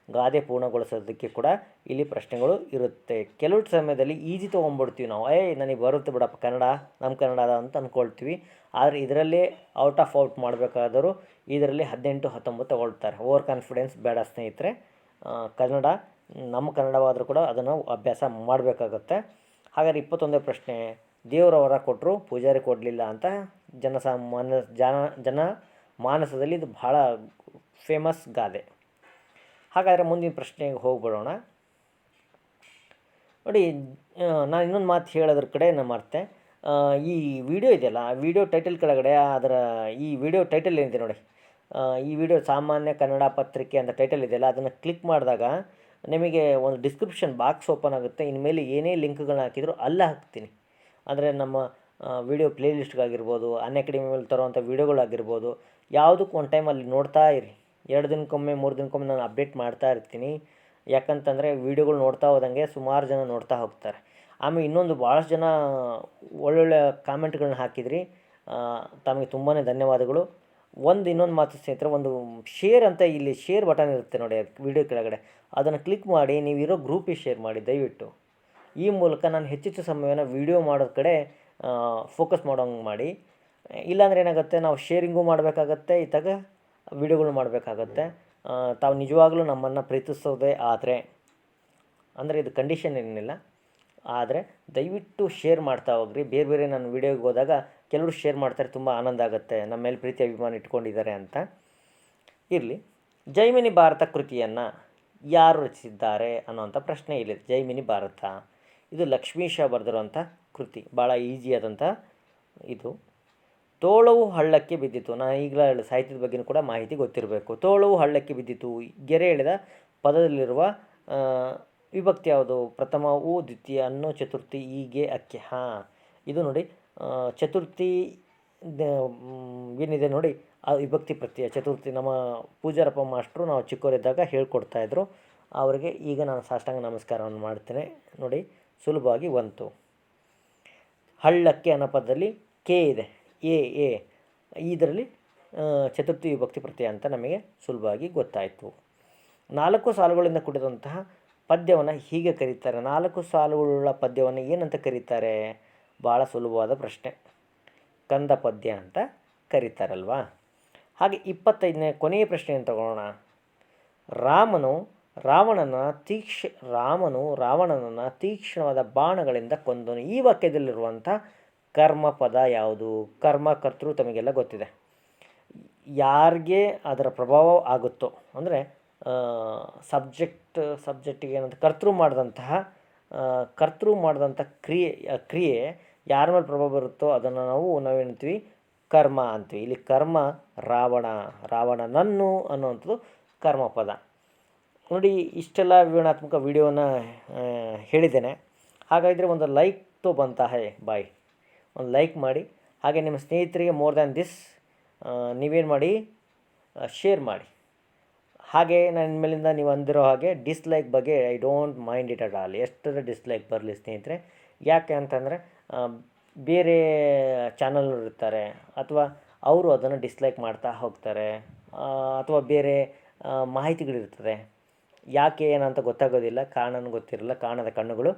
ಗಾದೆ ಪೂರ್ಣಗೊಳಿಸೋದಕ್ಕೆ ಕೂಡ ಇಲ್ಲಿ ಪ್ರಶ್ನೆಗಳು ಇರುತ್ತೆ. ಕೆಲವು ಸಮಯದಲ್ಲಿ ಈಜಿ ತೊಗೊಂಬಿಡ್ತೀವಿ ನಾವು. ಏಯ್, ನನಗೆ ಬರುತ್ತೆ ಬಿಡಪ್ಪ ಕನ್ನಡ. ನಮ್ಮ ಕನ್ನಡ ಅಂತ ಅಂದ್ಕೊಳ್ತೀವಿ ಆದರೆ ಇದರಲ್ಲೇ ಔಟ್ ಆಫ್ ಔಟ್ ಮಾಡಬೇಕಾದರೂ ಇದರಲ್ಲಿ ಹದಿನೆಂಟು, ಹತ್ತೊಂಬತ್ತು ತೊಗೊಳ್ತಾರೆ. ಓವರ್ ಕಾನ್ಫಿಡೆನ್ಸ್ ಬೇಡ ಸ್ನೇಹಿತರೆ. ಕನ್ನಡ, ನಮ್ಮ ಕನ್ನಡವಾದರೂ ಕೂಡ ಅದನ್ನು ಅಭ್ಯಾಸ ಮಾಡಬೇಕಾಗತ್ತೆ. ಹಾಗಾದ್ರೆ ಇಪ್ಪತ್ತೊಂದನೇ ಪ್ರಶ್ನೆ. ದೇವರವರ ಕೊಟ್ಟರು ಪೂಜಾರಿ ಕೊಡಲಿಲ್ಲ ಅಂತ ಜನಸಾಮಾನ್ಯ ಜನ ಜನ ಮಾನಸದಲ್ಲಿ ಇದು ಭಾಳ ಫೇಮಸ್ ಗಾದೆ. ಹಾಗಾದರೆ ಮುಂದಿನ ಪ್ರಶ್ನೆಗೆ ಹೋಗ್ಬಿಡೋಣ. ನೋಡಿ ನಾನು ಇನ್ನೊಂದು ಮಾತು ಹೇಳೋದ್ರ ಕಡೆ ನಾನು ಮರ್ತೆ ಈ ವಿಡಿಯೋ ಇದೆಯಲ್ಲ, ಆ ವಿಡಿಯೋ ಟೈಟಲ್ ಕೆಳಗಡೆ, ಅದರ ಈ ವಿಡಿಯೋ ಟೈಟಲ್ ಏನಿದೆ ನೋಡಿ. ಈ ವಿಡಿಯೋ ಸಾಮಾನ್ಯ ಕನ್ನಡ ಪತ್ರಿಕೆ ಅಂತ ಟೈಟಲ್ ಇದೆಯಲ್ಲ, ಅದನ್ನು ಕ್ಲಿಕ್ ಮಾಡಿದಾಗ ನಿಮಗೆ ಒಂದು ಡಿಸ್ಕ್ರಿಪ್ಷನ್ ಬಾಕ್ಸ್ ಓಪನ್ ಆಗುತ್ತೆ. ಇನ್ಮೇಲೆ ಏನೇ ಲಿಂಕ್ಗಳನ್ನ ಹಾಕಿದ್ರು ಅಲ್ಲ ಹಾಕ್ತೀನಿ. ಅಂದರೆ ನಮ್ಮ ವಿಡಿಯೋ ಪ್ಲೇಲಿಸ್ಟ್ಗಾಗಿರ್ಬೋದು ಅನ್ಅಕಾಡೆಮಿ ಅನ್ ಅಕಾಡೆಮಿ ಮೇಲೆ ತರುವಂಥ ವೀಡಿಯೋಗಳಾಗಿರ್ಬೋದು ಯಾವುದಕ್ಕೂ ಒಂದು ಟೈಮ್ ಅಲ್ಲಿ ನೋಡ್ತಾ ಇರಿ. ಎರಡು ದಿನಕ್ಕೊಮ್ಮೆ, ಮೂರು ದಿನಕ್ಕೊಮ್ಮೆ ನಾನು ಅಪ್ಡೇಟ್ ಮಾಡ್ತಾ ಇರ್ತೀನಿ. ಯಾಕಂತಂದರೆ ವೀಡಿಯೋಗಳು ನೋಡ್ತಾ ಹೋದಂಗೆ ಸುಮಾರು ಜನ ನೋಡ್ತಾ ಹೋಗ್ತಾರೆ. ಆಮೇಲೆ ಇನ್ನೊಂದು ಭಾಳಷ್ಟು ಜನ ಒಳ್ಳೊಳ್ಳೆ ಕಾಮೆಂಟ್ಗಳನ್ನ ಹಾಕಿದ್ರಿ. ತಮಗೆ ತುಂಬಾ ಧನ್ಯವಾದಗಳು. ಒಂದು ಇನ್ನೊಂದು ಮಾತು ಸ್ನೇಹಿತರೆ, ಒಂದು ಶೇರ್ ಅಂತ ಇಲ್ಲಿ ಶೇರ್ ಬಟನ್ ಇರುತ್ತೆ ನೋಡಿ ವಿಡಿಯೋ ಕೆಳಗಡೆ. ಅದನ್ನು ಕ್ಲಿಕ್ ಮಾಡಿ ನೀವು ಇರೋ ಗ್ರೂಪಿಗೆ ಶೇರ್ ಮಾಡಿ, ದಯವಿಟ್ಟು. ಈ ಮೂಲಕ ನಾನು ಹೆಚ್ಚೆಚ್ಚು ಸಮಯವನ್ನು ವೀಡಿಯೋ ಮಾಡೋದ ಕಡೆ ಫೋಕಸ್ ಮಾಡೋಂಗೆ ಮಾಡಿ. ಇಲ್ಲಾಂದ್ರೆ ಏನಾಗುತ್ತೆ, ನಾವು ಶೇರಿಂಗು ಮಾಡಬೇಕಾಗತ್ತೆ, ಇತ್ತಾಗ ವೀಡಿಯೋಗಳು ಮಾಡಬೇಕಾಗತ್ತೆ. ತಾವು ನಿಜವಾಗ್ಲೂ ನಮ್ಮನ್ನು ಪ್ರೀತಿಸೋದೇ ಆದರೆ, ಅಂದರೆ ಇದು ಕಂಡೀಷನ್ ಏನಿಲ್ಲ, ಆದರೆ ದಯವಿಟ್ಟು ಶೇರ್ ಮಾಡ್ತಾ ಹೋಗ್ರಿ. ಬೇರೆ ಬೇರೆ ನಾನು ವೀಡಿಯೋಗೆ ಹೋದಾಗ ಕೆಲವರು ಶೇರ್ ಮಾಡ್ತಾರೆ, ತುಂಬ ಆನಂದ ಆಗುತ್ತೆ, ನಮ್ಮ ಮೇಲೆ ಪ್ರೀತಿ ಅಭಿಮಾನ ಇಟ್ಕೊಂಡಿದ್ದಾರೆ ಅಂತ. ಇರಲಿ ಜೈಮಿನಿ ಭಾರತ ಕೃತಿಯನ್ನು ಯಾರು ರಚಿಸಿದ್ದಾರೆ ಅನ್ನೋಂಥ ಪ್ರಶ್ನೆ ಇಲ್ಲಿದೆ ಜೈಮಿನಿ ಭಾರತ. ಇದು ಲಕ್ಷ್ಮೀಶ ಬರೆದಿರುವಂಥ ಕೃತಿ ಭಾಳ ಈಸಿಯಾದಂಥ ಇದು. ತೋಳವು ಹಳ್ಳಕ್ಕೆ ಬಿದ್ದಿತು. ನಾನು ಈಗಲೇ ಸಾಹಿತ್ಯದ ಬಗ್ಗೆನೂ ಕೂಡ ಮಾಹಿತಿ ಗೊತ್ತಿರಬೇಕು. ತೋಳವು ಹಳ್ಳಕ್ಕೆ ಬಿದ್ದಿತು. ಗೆರೆ ಎಳೆದ ಪದದಲ್ಲಿರುವ ವಿಭಕ್ತಿ ಯಾವುದು? ಪ್ರಥಮ ಓ ದ್ವಿತೀಯ, ಅನ್ನೋ ಚತುರ್ಥಿ ಹೀಗೆ ಅಕ್ಕಿ. ಹಾಂ, ಇದು ನೋಡಿ ಚತುರ್ಥಿ ಏನಿದೆ ನೋಡಿ, ಆ ವಿಭಕ್ತಿ ಪ್ರತ್ಯಯ. ಚತುರ್ಥಿ, ನಮ್ಮ ಪೂಜಾರಪ್ಪ ಮಾಸ್ಟ್ರು ನಾವು ಚಿಕ್ಕವರಿದ್ದಾಗ ಹೇಳ್ಕೊಡ್ತಾಯಿದ್ರು ಅವರಿಗೆ ಈಗ ನಾನು ಸಾಷ್ಟಾಂಗ ನಮಸ್ಕಾರವನ್ನು ಮಾಡ್ತೇನೆ. ನೋಡಿ, ಸುಲಭವಾಗಿ ಬಂತು ಹಳ್ಳಕ್ಕೆ ಅನ್ನೋ ಪದದಲ್ಲಿ ಕೆ ಇದೆ. ಎ ಎ. ಇದರಲ್ಲಿ ಚತುರ್ಥಿ ವಿಭಕ್ತಿ ಪ್ರತ್ಯಯ ಅಂತ ನಮಗೆ ಸುಲಭವಾಗಿ ಗೊತ್ತಾಯಿತು. ನಾಲ್ಕು ಸಾಲುಗಳಿಂದ ಕೂಡಿದಂತಹ ಪದ್ಯವನ್ನು ಹೀಗೆ ಕರೀತಾರೆ. ನಾಲ್ಕು ಸಾಲುಗಳುಳ್ಳ ಪದ್ಯವನ್ನು ಏನಂತ ಕರೀತಾರೆ? ಭಾಳ ಸುಲಭವಾದ ಪ್ರಶ್ನೆ. ಕಂದ ಪದ್ಯ ಅಂತ ಕರೀತಾರಲ್ವಾ? ಹಾಗೆ ಇಪ್ಪತ್ತೈದನೇ ಕೊನೆಯ ಪ್ರಶ್ನೆಯನ್ನು ತಗೊಳ್ಳೋಣ. ರಾಮನು ರಾವಣನ ತೀಕ್ಷ ರಾಮನು ರಾವಣನನ್ನು ತೀಕ್ಷ್ಣವಾದ ಬಾಣಗಳಿಂದ ಕೊಂದನು. ಈ ವಾಕ್ಯದಲ್ಲಿರುವಂಥ ಕರ್ಮಪದ ಯಾವುದು? ಕರ್ಮ ಕರ್ತೃ ತಮಗೆಲ್ಲ ಗೊತ್ತಿದೆ. ಯಾರಿಗೆ ಅದರ ಪ್ರಭಾವ ಆಗುತ್ತೋ, ಅಂದರೆ ಸಬ್ಜೆಕ್ಟ್, ಸಬ್ಜೆಕ್ಟಿಗೆ ಏನಂತ ಕರ್ತೃ ಮಾಡಿದಂತಹ ಕರ್ತೃ ಮಾಡಿದಂಥ ಕ್ರಿಯೆ ಕ್ರಿಯೆ ಯಾರ ಮೇಲೆ ಪ್ರಭಾವ ಬರುತ್ತೋ ಅದನ್ನು ನಾವು ನಾವೇನಂತೀವಿ? ಕರ್ಮ ಅಂತೀವಿ. ಇಲ್ಲಿ ಕರ್ಮ ರಾವಣ, ರಾವಣನನ್ನು ಅನ್ನುವಂಥದ್ದು ಕರ್ಮಪದ. ನೋಡಿ, ಇಷ್ಟೆಲ್ಲ ವಿವರಣಾತ್ಮಕ ವಿಡಿಯೋನ ಹೇಳಿದ್ದೇನೆ. ಹಾಗಾದರೆ ಒಂದು ಲೈಕ್ ತೋ ಬಂತ ಹೇ ಬಾಯ್ ಒಂದು ಲೈಕ್ ಮಾಡಿ ಹಾಗೆ ನಿಮ್ಮ ಸ್ನೇಹಿತರಿಗೆ ಮೋರ್ ದ್ಯಾನ್ ದಿಸ್ ನೀವೇನು ಮಾಡಿ ಶೇರ್ ಮಾಡಿ. ಹಾಗೆ ನನ್ನ ಮೇಲಿಂದ ನೀವು ಅಂದಿರೋ ಹಾಗೆ ಡಿಸ್ಲೈಕ್ ಬಗ್ಗೆ I don't mind it at all ಎಷ್ಟರ ಡಿಸ್ಲೈಕ್ ಬರಲಿ ಸ್ನೇಹಿತರೆ? ಯಾಕೆ ಅಂತಂದರೆ ಬೇರೆ ಚಾನಲ್ ಇರ್ತಾರೆ, ಅಥವಾ ಅವರು ಅದನ್ನು ಡಿಸ್ಲೈಕ್ ಮಾಡ್ತಾ ಹೋಗ್ತಾರೆ ಅಥವಾ ಬೇರೆ ಮಾಹಿತಿಗಳಿರ್ತದೆ ಯಾಕೆ ಏನಂತ ಗೊತ್ತಾಗೋದಿಲ್ಲ ಕಾರಣನೂ ಗೊತ್ತಿರಲ್ಲ, ಕಾಣದ ಕಣ್ಣುಗಳು.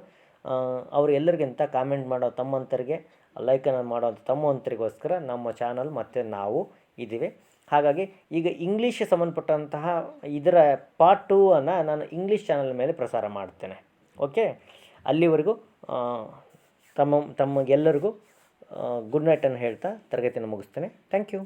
ಅವರು ಎಲ್ಲರಿಗಿಂತ ಕಾಮೆಂಟ್ ಮಾಡೋ ತಮ್ಮಂತರಿಗೆ ಲೈಕನ್ನು ಮಾಡುವಂಥ ತಮ್ಮಂತರಿಗೋಸ್ಕರ ನಮ್ಮ ಚಾನಲ್ ಮತ್ತು ನಾವು ಇದ್ದೀವಿ. ಹಾಗಾಗಿ ಈಗ ಇಂಗ್ಲೀಷ್ಗೆ ಸಂಬಂಧಪಟ್ಟಂತಹ ಇದರ ಪಾರ್ಟ್ ಟೂ ಅನ್ನು ನಾನು ಇಂಗ್ಲೀಷ್ ಚಾನಲ್ ಮೇಲೆ ಪ್ರಸಾರ ಮಾಡ್ತೇನೆ. ಓಕೆ ಅಲ್ಲಿವರೆಗೂ ತಮ್ಮ ತಮಗೆಲ್ಲರಿಗೂ ಗುಡ್ ನೈಟನ್ನು ಹೇಳ್ತಾ ತರಗತಿಯನ್ನು ಮುಗಿಸ್ತೇನೆ. Thank you